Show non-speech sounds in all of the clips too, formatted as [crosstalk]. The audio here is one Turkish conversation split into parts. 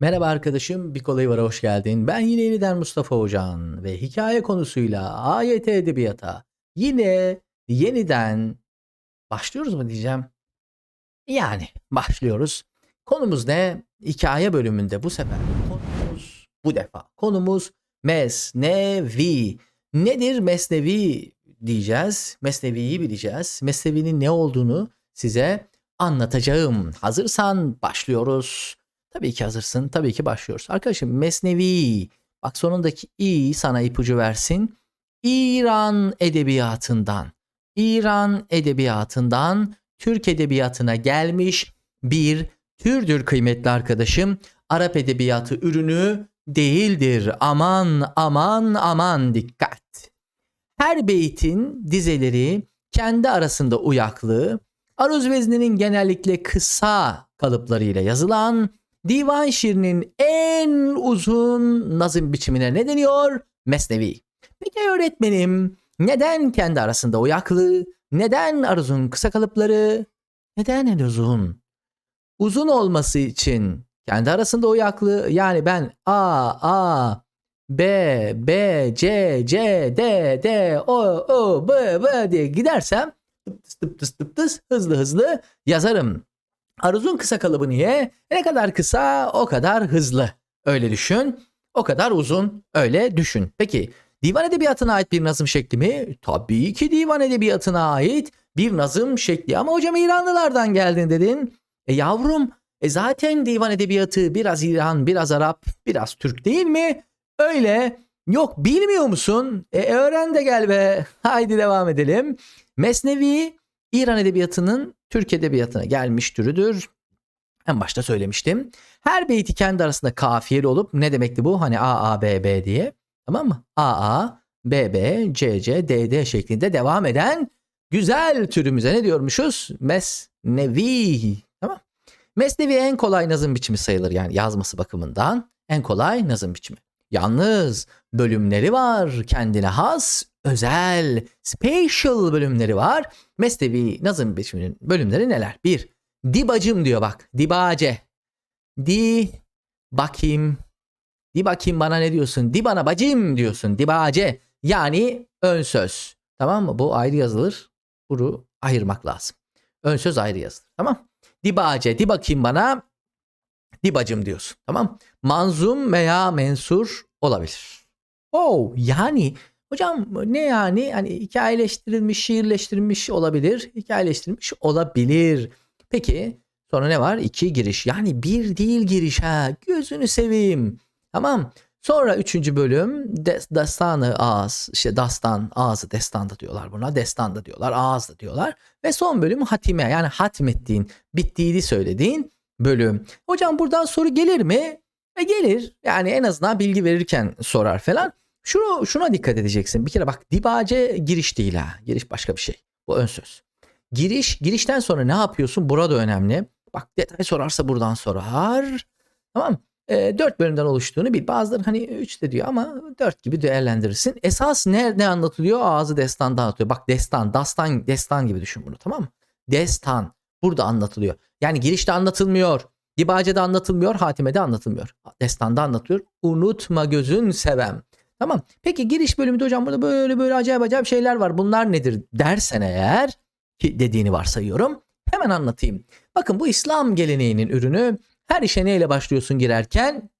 Merhaba arkadaşım, bir kolay var hoş geldin. Ben yine yeniden Mustafa Hocan ve hikaye konusuyla AYT Edebiyata yine yeniden başlıyoruz mu diyeceğim. Yani başlıyoruz. Konumuz ne? Hikaye bölümünde bu sefer konumuz bu defa. Konumuz Mesnevi. Nedir Mesnevi diyeceğiz. Mesnevi'yi bileceğiz. Mesnevi'nin ne olduğunu size anlatacağım. Hazırsan başlıyoruz. Tabii ki hazırsın. Tabii ki başlıyoruz. Arkadaşım Mesnevi. Bak sonundaki i sana ipucu versin. İran edebiyatından, İran edebiyatından Türk edebiyatına gelmiş bir türdür kıymetli arkadaşım. Arap edebiyatı ürünü değildir. Aman aman aman dikkat. Her beytin dizeleri kendi arasında uyaklı, aruz vezninin genellikle kısa kalıplarıyla yazılan divan şiirinin en uzun nazım biçimine ne deniyor? Mesnevi. Peki öğretmenim neden kendi arasında uyaklı? Neden aruzun kısa kalıpları? Neden en uzun? Uzun olması için kendi arasında uyaklı yani ben A, A, B, B, C, C, D, D, O, O, B, B diye gidersem tıp tıs tıp tıs tıp tıs hızlı hızlı yazarım. Aruzun kısa kalıbı niye? Ne kadar kısa o kadar hızlı. Öyle düşün. O kadar uzun öyle düşün. Peki divan edebiyatına ait bir nazım şekli mi? Tabii ki divan edebiyatına ait bir nazım şekli. Ama hocam İranlılardan geldin dedin. E yavrum e zaten divan edebiyatı biraz İran, biraz Arap, biraz Türk değil mi? Öyle. Yok bilmiyor musun? E öğren de gel be. [laughs] Haydi devam edelim. Mesnevi İran edebiyatının Türk edebiyatına gelmiş türüdür. En başta söylemiştim. Her beyti kendi arasında kafiyeli olup ne demekti bu? Hani A A B B diye. Tamam mı? A A B B C C D D şeklinde devam eden güzel türümüze ne diyormuşuz? Mesnevi. Tamam. Mesnevi en kolay nazım biçimi sayılır yani yazması bakımından en kolay nazım biçimi. Yalnız bölümleri var kendine has özel special bölümleri var. Mesnevi nazım biçiminin bölümleri neler? Bir, dibacım diyor bak. Dibace. Di bakayım. Di bakayım bana ne diyorsun? Di bana bacım diyorsun. Dibace. Yani ön söz. Tamam mı? Bu ayrı yazılır. Bunu ayırmak lazım. Ön söz ayrı yazılır. Tamam. Dibace. Di bakayım bana. Dibacım diyorsun. Tamam. Manzum veya mensur olabilir. Oh yani Hocam ne yani? Hani hikayeleştirilmiş, şiirleştirilmiş olabilir. Hikayeleştirilmiş olabilir. Peki sonra ne var? İki giriş. Yani bir değil giriş ha. Gözünü seveyim. Tamam. Sonra üçüncü bölüm destanı ağız, işte dastan ağzı destan da diyorlar buna. Destan da diyorlar, ağız da diyorlar. Ve son bölüm hatime yani hatmettiğin, bittiğini söylediğin bölüm. Hocam buradan soru gelir mi? E gelir. Yani en azından bilgi verirken sorar falan. Şunu, şuna dikkat edeceksin. Bir kere bak dibace giriş değil ha. Giriş başka bir şey. Bu ön söz. Giriş, girişten sonra ne yapıyorsun? Burada önemli. Bak detay sorarsa buradan sorar. Tamam e, dört bölümden oluştuğunu bil. Bazıları hani üç de diyor ama dört gibi değerlendirirsin. Esas ne, ne anlatılıyor? Ağzı destanda anlatıyor. Bak destan, dastan, destan gibi düşün bunu tamam mı? Destan burada anlatılıyor. Yani girişte anlatılmıyor. Dibace'de anlatılmıyor, Hatime'de anlatılmıyor. Destanda anlatılıyor. Unutma gözün sevem. Tamam. Peki giriş bölümünde hocam burada böyle böyle acayip acayip şeyler var. Bunlar nedir dersen eğer ki dediğini varsayıyorum. Hemen anlatayım. Bakın bu İslam geleneğinin ürünü. Her işe neyle başlıyorsun girerken?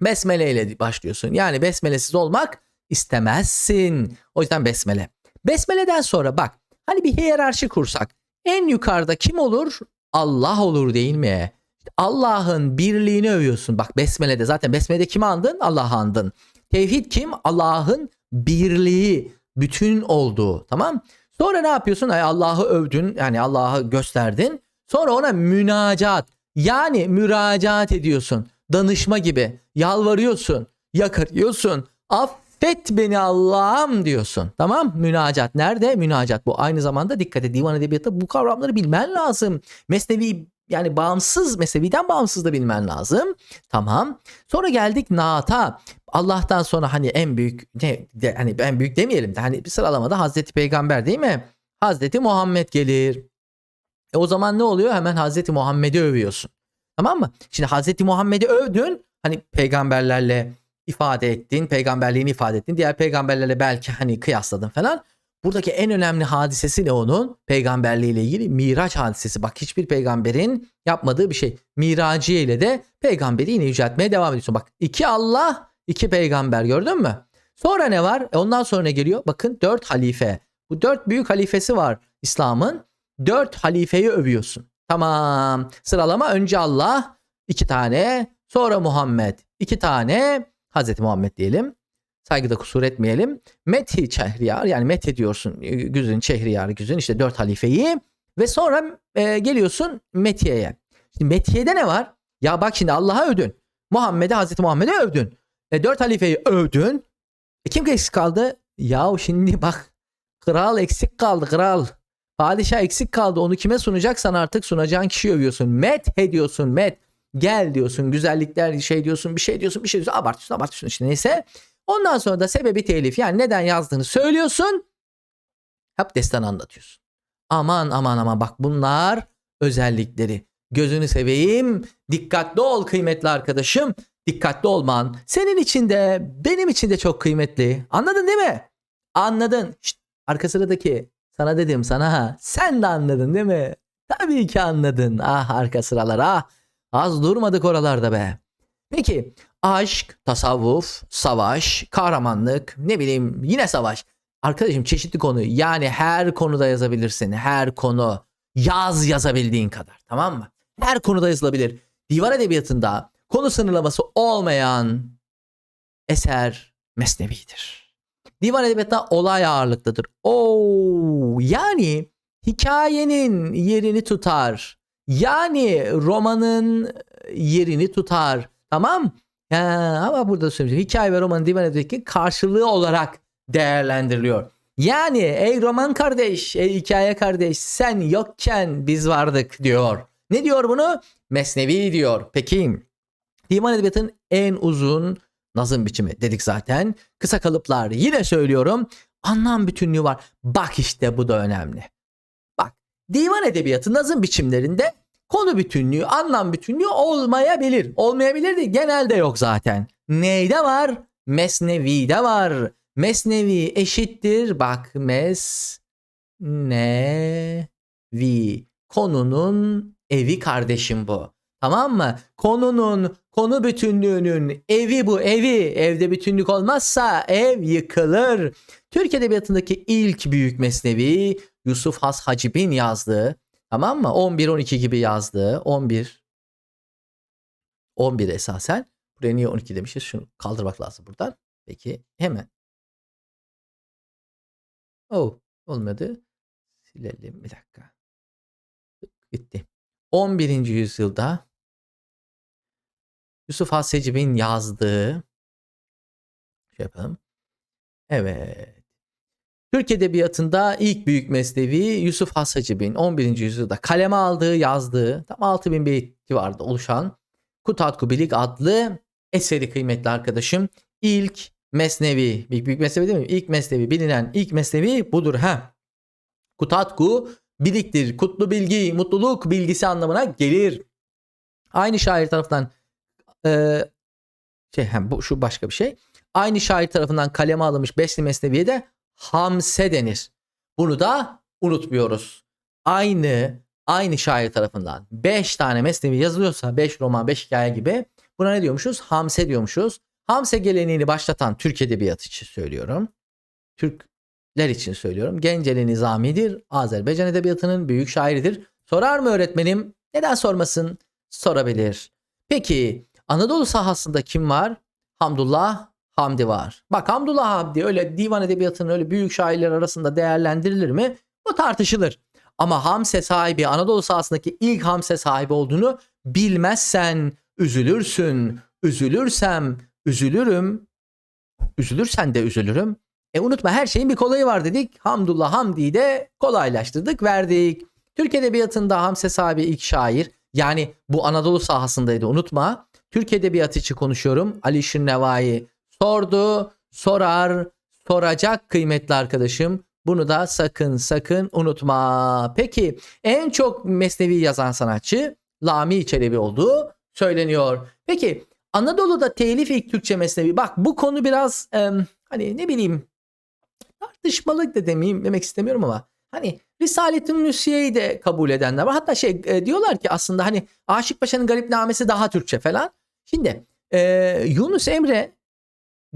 Besmele ile başlıyorsun. Yani besmelesiz olmak istemezsin. O yüzden besmele. Besmeleden sonra bak hani bir hiyerarşi kursak. En yukarıda kim olur? Allah olur değil mi? Allah'ın birliğini övüyorsun. Bak besmelede zaten besmelede kimi andın? Allah'ı andın. Tevhid kim? Allah'ın birliği, bütün olduğu. Tamam? Sonra ne yapıyorsun? Allah'ı övdün. Yani Allah'ı gösterdin. Sonra ona münacat. Yani müracaat ediyorsun. Danışma gibi. Yalvarıyorsun. Yakarıyorsun. Affet beni Allah'ım diyorsun. Tamam? Münacat. Nerede? Münacat. Bu aynı zamanda dikkat et. Divan edebiyatı bu kavramları bilmen lazım. Mesnevi yani bağımsız Mesnevi'den bağımsız da bilmen lazım. Tamam. Sonra geldik naata. Allah'tan sonra hani en büyük ne de, hani en büyük demeyelim de hani bir sıralamada Hazreti Peygamber değil mi? Hazreti Muhammed gelir. E o zaman ne oluyor? Hemen Hazreti Muhammed'i övüyorsun. Tamam mı? Şimdi Hazreti Muhammed'i övdün. hani peygamberlerle ifade ettin, peygamberliğini ifade ettin. Diğer peygamberlerle belki hani kıyasladın falan. Buradaki en önemli hadisesi ne onun? Peygamberliğiyle ilgili Miraç hadisesi. Bak hiçbir peygamberin yapmadığı bir şey. Miraciye ile de peygamberi yine yüceltmeye devam ediyorsun. Bak iki Allah, iki peygamber gördün mü? Sonra ne var? E ondan sonra ne geliyor? Bakın dört halife. Bu dört büyük halifesi var İslam'ın. Dört halifeyi övüyorsun. Tamam. Sıralama önce Allah iki tane. Sonra Muhammed iki tane. Hazreti Muhammed diyelim. Saygıda kusur etmeyelim. Methi Çehriyar yani met ediyorsun Güzün, Çehriyar, Güzün işte dört halifeyi. Ve sonra e, geliyorsun Metiye'ye. Şimdi Metiye'de ne var? Ya bak şimdi Allah'a övdün. Muhammed'e Hazreti Muhammed'e övdün. E, dört halifeyi övdün. E, kim eksik kaldı? Ya şimdi bak kral eksik kaldı kral. Padişah eksik kaldı. Onu kime sunacaksan artık sunacağın kişiyi övüyorsun. Met ediyorsun met. Gel diyorsun güzellikler şey diyorsun bir şey diyorsun bir şey diyorsun abartıyorsun abartıyorsun işte neyse. Ondan sonra da sebebi telif yani neden yazdığını söylüyorsun. Hep destan anlatıyorsun. Aman aman aman bak bunlar özellikleri. Gözünü seveyim. Dikkatli ol kıymetli arkadaşım. Dikkatli olman senin için de benim için de çok kıymetli. Anladın değil mi? Anladın. Şşt, arka sıradaki sana dedim sana ha. Sen de anladın değil mi? Tabii ki anladın. Ah arka sıralar ah. Az durmadık oralarda be. Peki aşk, tasavvuf, savaş, kahramanlık, ne bileyim yine savaş. Arkadaşım çeşitli konu yani her konuda yazabilirsin. Her konu yaz yazabildiğin kadar tamam mı? Her konuda yazılabilir. Divan edebiyatında konu sınırlaması olmayan eser mesnevidir. Divan edebiyatında olay ağırlıklıdır. Oo, yani hikayenin yerini tutar. Yani romanın yerini tutar. Tamam. Ya, ama burada söyleyeyim. Hikaye ve romanın divan edebiyatı karşılığı olarak değerlendiriliyor. Yani ey roman kardeş, ey hikaye kardeş sen yokken biz vardık diyor. Ne diyor bunu? Mesnevi diyor. Peki divan edebiyatının en uzun nazım biçimi dedik zaten. Kısa kalıplar yine söylüyorum. Anlam bütünlüğü var. Bak işte bu da önemli. Bak divan edebiyatı nazım biçimlerinde konu bütünlüğü, anlam bütünlüğü olmayabilir. Olmayabilir de genelde yok zaten. Neyde var? Mesnevi'de var. Mesnevi eşittir. Bak mesnevi. Konunun evi kardeşim bu. Tamam mı? Konunun, konu bütünlüğünün evi bu evi. Evde bütünlük olmazsa ev yıkılır. Türk Edebiyatı'ndaki ilk büyük mesnevi Yusuf Has Hacib'in yazdığı Tamam mı? 11-12 gibi yazdığı 11 11 esasen. Buraya niye 12 demişiz? Şunu kaldırmak lazım buradan. Peki hemen. Oh olmadı. Silelim bir dakika. Gitti. 11. yüzyılda Yusuf Hasecib'in yazdığı şey yapalım. Evet. Türk Edebiyatı'nda ilk büyük mesnevi Yusuf Hasacib'in 11. yüzyılda kaleme aldığı, yazdığı tam 6000 beyt civarında oluşan Kutatku Bilik adlı eseri kıymetli arkadaşım. İlk mesnevi, büyük, büyük mesnevi değil mi? İlk mesnevi, bilinen ilk mesnevi budur. ha. Kutatku biliktir, kutlu bilgi, mutluluk bilgisi anlamına gelir. Aynı şair tarafından e, şey hem bu şu başka bir şey. Aynı şair tarafından kaleme alınmış Besli Mesnevi'ye de hamse denir. Bunu da unutmuyoruz. Aynı aynı şair tarafından 5 tane mesnevi yazılıyorsa 5 roman 5 hikaye gibi buna ne diyormuşuz? Hamse diyormuşuz. Hamse geleneğini başlatan Türk Edebiyatı için söylüyorum. Türkler için söylüyorum. Genceli Nizami'dir. Azerbaycan Edebiyatı'nın büyük şairidir. Sorar mı öğretmenim? Neden sormasın? Sorabilir. Peki Anadolu sahasında kim var? Hamdullah Hamdi var. Bak Hamdullah Hamdi öyle divan edebiyatının öyle büyük şairler arasında değerlendirilir mi? Bu tartışılır. Ama Hamse sahibi Anadolu sahasındaki ilk Hamse sahibi olduğunu bilmezsen üzülürsün. Üzülürsem üzülürüm. Üzülürsen de üzülürüm. E unutma her şeyin bir kolayı var dedik. Hamdullah Hamdi'yi de kolaylaştırdık verdik. Türk Edebiyatı'nda Hamse sahibi ilk şair. Yani bu Anadolu sahasındaydı unutma. Türk Edebiyatı için konuşuyorum. Alişir Nevai, sordu, sorar, soracak kıymetli arkadaşım. Bunu da sakın sakın unutma. Peki en çok mesnevi yazan sanatçı Lami Çelebi olduğu söyleniyor. Peki Anadolu'da telif ilk Türkçe mesnevi. Bak bu konu biraz em, hani ne bileyim tartışmalı da demeyeyim demek istemiyorum ama hani Risalet-i Nüsiye'yi de kabul edenler var. Hatta şey e, diyorlar ki aslında hani Aşık Paşa'nın Garipnamesi daha Türkçe falan. Şimdi e, Yunus Emre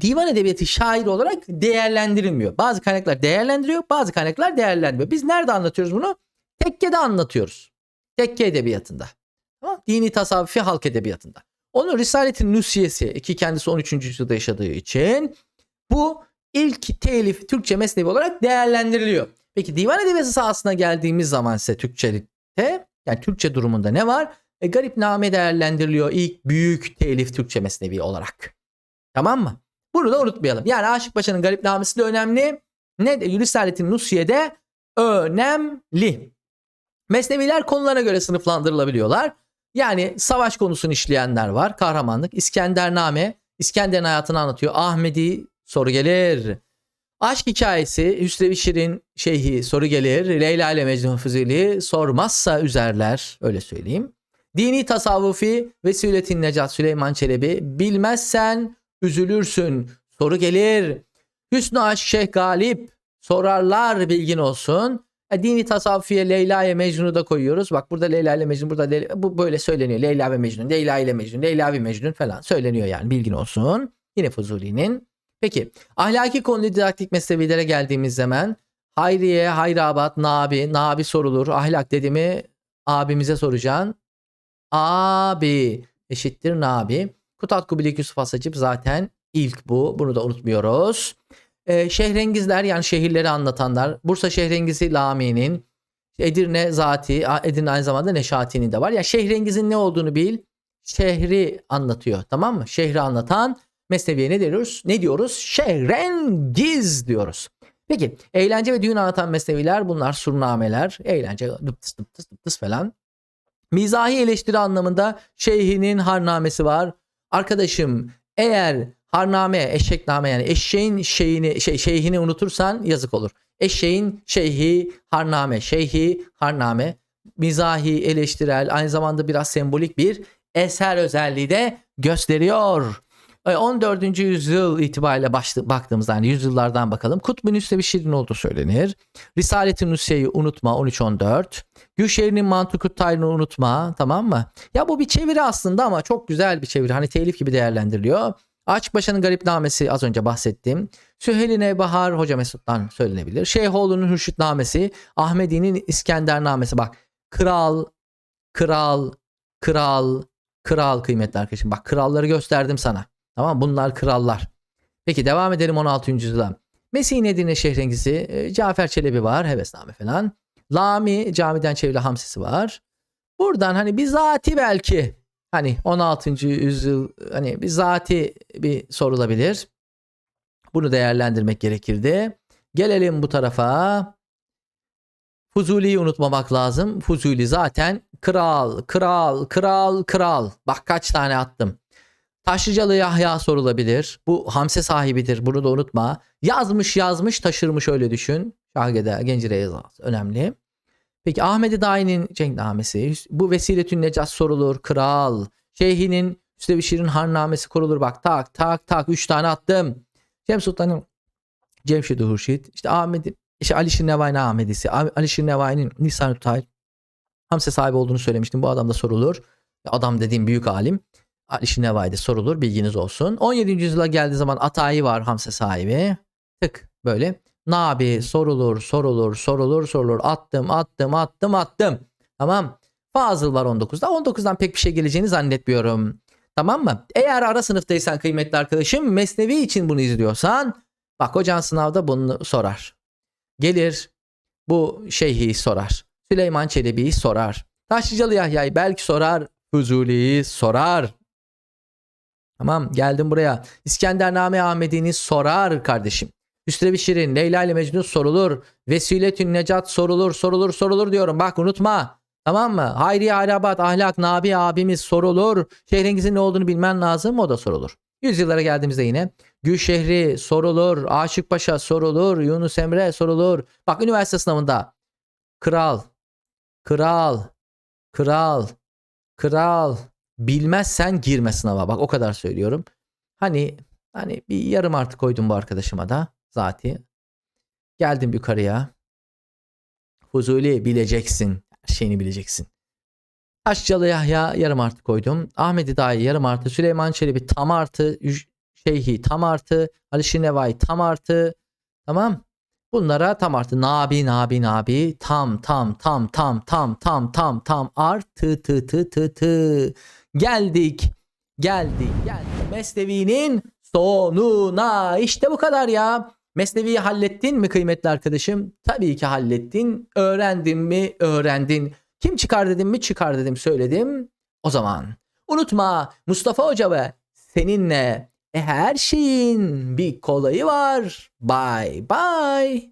divan edebiyatı şair olarak değerlendirilmiyor. Bazı kaynaklar değerlendiriyor, bazı kaynaklar değerlendirmiyor. Biz nerede anlatıyoruz bunu? Tekke'de anlatıyoruz. Tekke edebiyatında. Tamam? Dini tasavvufi halk edebiyatında. Onun Risalet-i Nusiyesi ki kendisi 13. yüzyılda yaşadığı için bu ilk telif Türkçe mesnevi olarak değerlendiriliyor. Peki divan edebiyatı sahasına geldiğimiz zaman ise Türkçelikte yani Türkçe durumunda ne var? E, Garipname değerlendiriliyor ilk büyük telif Türkçe mesnevi olarak. Tamam mı? Bunu da unutmayalım. Yani Aşık Paşa'nın Garipnamesi de önemli. Ne de Risalet-i Nusiye'de önemli. Mesneviler konulara göre sınıflandırılabiliyorlar. Yani savaş konusunu işleyenler var. Kahramanlık. İskendername. İskender'in hayatını anlatıyor. Ahmedi soru gelir. Aşk hikayesi Hüsrev Şirin şeyhi soru gelir. Leyla ile Mecnun Füzuli sormazsa üzerler. Öyle söyleyeyim. Dini tasavvufi Vesületin Necat Süleyman Çelebi bilmezsen üzülürsün. Soru gelir. Hüsnü Aşk Şeyh Galip sorarlar bilgin olsun. E, dini tasavvufiye Leyla ile Mecnun'u da koyuyoruz. Bak burada Leyla ile Mecnun burada Leyla, bu böyle söyleniyor. Leyla ve Mecnun, Leyla ile Mecnun, Leyla ve Mecnun falan söyleniyor yani bilgin olsun. Yine Fuzuli'nin. Peki ahlaki konu didaktik meslevilere geldiğimiz zaman Hayriye, Hayrabat, Nabi, Nabi sorulur. Ahlak dediğimi abimize soracaksın. Abi eşittir Nabi. Kutat Kubilik Yusuf Asacip zaten ilk bu. Bunu da unutmuyoruz. Ee, şehrengizler yani şehirleri anlatanlar. Bursa Şehrengizi Lami'nin. Edirne Zati, Edirne aynı zamanda Neşati'nin de var. Yani şehrengizin ne olduğunu bil. Şehri anlatıyor tamam mı? Şehri anlatan mesneviye ne diyoruz? Ne diyoruz? Şehrengiz diyoruz. Peki eğlence ve düğün anlatan mesneviler bunlar surnameler. Eğlence dıptıs dıptıs dıptıs falan. Mizahi eleştiri anlamında şeyhinin harnamesi var. Arkadaşım eğer harname, eşekname yani eşeğin şeyini, şey, şeyhini unutursan yazık olur. Eşeğin şeyhi, harname, şeyhi, harname. Mizahi, eleştirel, aynı zamanda biraz sembolik bir eser özelliği de gösteriyor. 14. yüzyıl itibariyle başlı, baktığımızda yani yüzyıllardan bakalım. Kutbu Nüsrevi Şirin olduğu söylenir. Risalet-i Nusre'yi unutma 13-14. Gülşehir'in Mantukut Tayrını unutma tamam mı? Ya bu bir çeviri aslında ama çok güzel bir çeviri. Hani telif gibi değerlendiriliyor. Açık Paşa'nın Garipnamesi az önce bahsettim. Süheyl Bahar Hoca Mesut'tan söylenebilir. Şeyhoğlu'nun Hürşitnamesi, Ahmedi'nin İskendernamesi bak. Kral, kral, kral, kral kıymetli arkadaşım. Bak kralları gösterdim sana. Tamam bunlar krallar. Peki devam edelim 16. yüzyılda. Mesih Nedine Şehrengisi, e, Cafer Çelebi var, Hevesname falan. Lami camiden çevrili hamsisi var. Buradan hani bizati belki hani 16. yüzyıl hani bizati bir sorulabilir. Bunu değerlendirmek gerekirdi. Gelelim bu tarafa. Fuzuli'yi unutmamak lazım. Fuzuli zaten kral, kral, kral, kral. Bak kaç tane attım. Taşlıcalı Yahya sorulabilir. Bu Hamse sahibidir. Bunu da unutma. Yazmış yazmış taşırmış öyle düşün. Şahgede Gencire yazası önemli. Peki Ahmedi Dahi'nin Cenknamesi. Bu Vesiletün Necat sorulur. Kral. Şeyhinin Üstevi Şirin Harnamesi kurulur. Bak tak tak tak 3 tane attım. Cem Sultan'ın Cemşid Hurşit. İşte Ahmet işte Alişir Nevai'nin Ahmedisi. Alişir Nevai'nin Nisan Utay. Hamse sahibi olduğunu söylemiştim. Bu adam da sorulur. Adam dediğim büyük alim. Alişir Nevai'de sorulur. Bilginiz olsun. 17. yüzyıla geldiği zaman Atayi var Hamse sahibi. Tık böyle. Nabi sorulur, sorulur, sorulur, sorulur. Attım, attım, attım, attım. Tamam. Fazıl var 19'da. 19'dan pek bir şey geleceğini zannetmiyorum. Tamam mı? Eğer ara sınıftaysan kıymetli arkadaşım Mesnevi için bunu izliyorsan bak hocan sınavda bunu sorar. Gelir bu şeyhi sorar. Süleyman Çelebi'yi sorar. Taşlıcalı Yahya'yı belki sorar. Fuzuli'yi sorar. Tamam geldim buraya. İskendername Ahmedi'ni sorar kardeşim. Hüsrev Şirin, Leyla ile Mecnun sorulur. Vesiletün Necat sorulur, sorulur, sorulur diyorum. Bak unutma. Tamam mı? Hayri Arabat, Ahlak, Nabi abimiz sorulur. Şehrengizin ne olduğunu bilmen lazım. O da sorulur. Yüzyıllara geldiğimizde yine Gülşehri sorulur. Aşık Paşa sorulur. Yunus Emre sorulur. Bak üniversite sınavında kral, kral, kral, kral, bilmezsen girme sınava. Bak o kadar söylüyorum. Hani hani bir yarım artı koydum bu arkadaşıma da zati. Geldim yukarıya. Fuzuli bileceksin. Her şeyini bileceksin. Taşcalı Yahya yarım artı koydum. Ahmet İdahi yarım artı. Süleyman Çelebi tam artı. Şeyhi tam artı. Ali Şinevay tam artı. Tamam. Bunlara tam artı. Nabi nabi nabi. Tam tam tam tam tam tam tam tam artı tı tı tı tı. Geldik. Geldik. Geldik. Mesnevi'nin sonuna. İşte bu kadar ya. Mesnevi'yi hallettin mi kıymetli arkadaşım? Tabii ki hallettin. Öğrendin mi? Öğrendin. Kim çıkar dedim mi? Çıkar dedim söyledim. O zaman unutma Mustafa Hoca ve seninle her şeyin bir kolayı var. Bye bye.